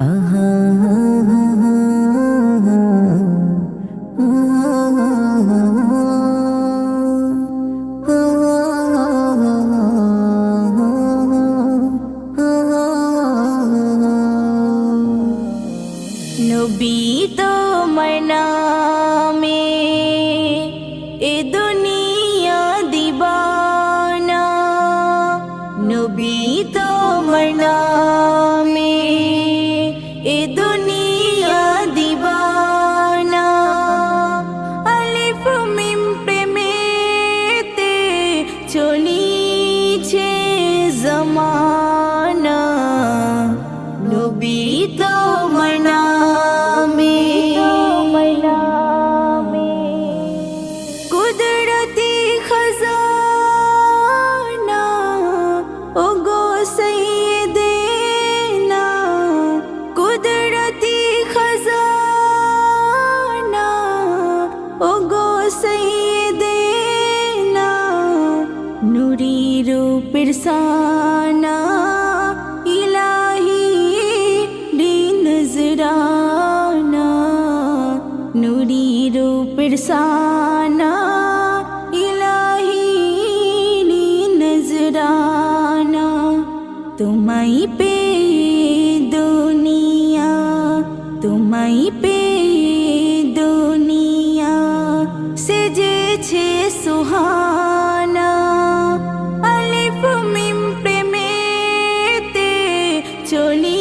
নবী রূপের সানা ইলাহি দিন নজরানা। নুরি রূপের সানা ইলাহি দিন নজরানা। তোমাই পে দুনিয়া তোমাই পে দুনিয়া। সেজেছে সুহানা চলি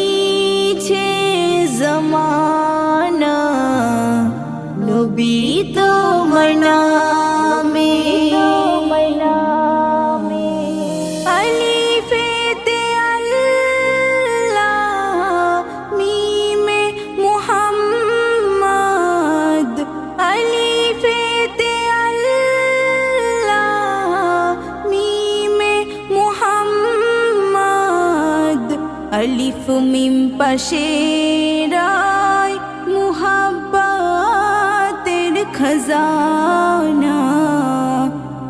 আলিফ মিম পাশে রায় মুহাব্বাতের খজানা।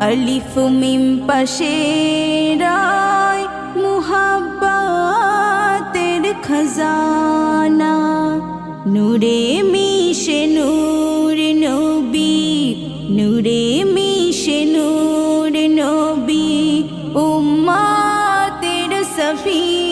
আলিফ মিম পাশে রায় মুহাব্বাতের খজানা। নূরে মিশে নূর নবী, নূরে মিশে নূর নবী, উম্মাতের সফিনা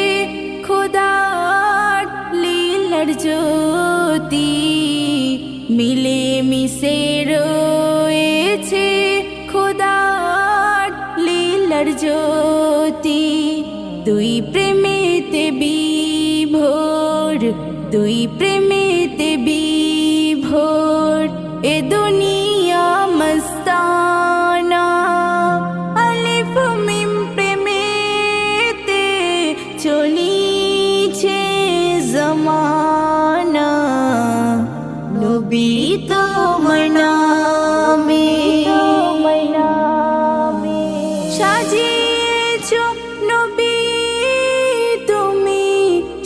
জ্যোতি মিলে মিশে রয়েছে খোদার লীলার জ্যোতি। দুই প্রেমেতে বিভোর, দুই প্রেমেতে বিভোর, এ দুনিয়া নবী তোমার নামে সাজিয়েছ নবী তুমি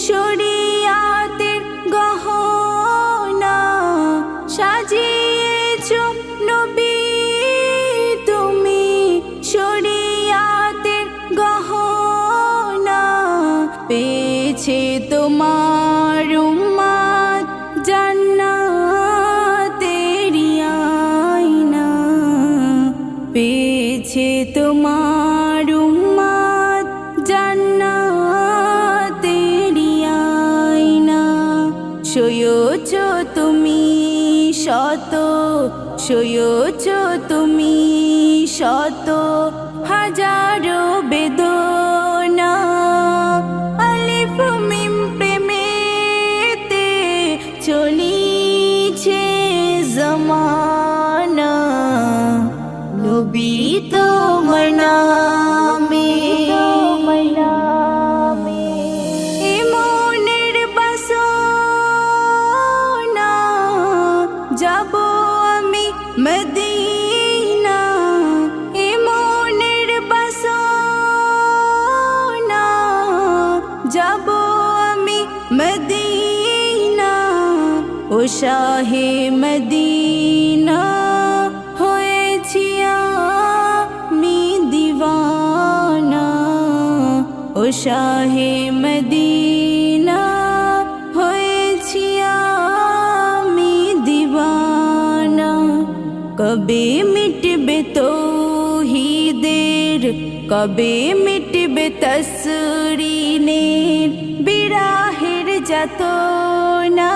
শরিয়াতের গহনা। সাজিয়েছ নবী তুমি শরিয়াতের গহনা। পেয়েছে তোমার পেয়েছে তোমার উম্মাদ জান্নাতেরি আয়না। সয়োছ তুমি শত সয়োছ তুমি শত হাজারো শাহে মদিনা হয়েছি আমি দিওয়ানা কবে মিটবে তো হিদের কবে মিটবে তসরিনের, বিরাহের যত না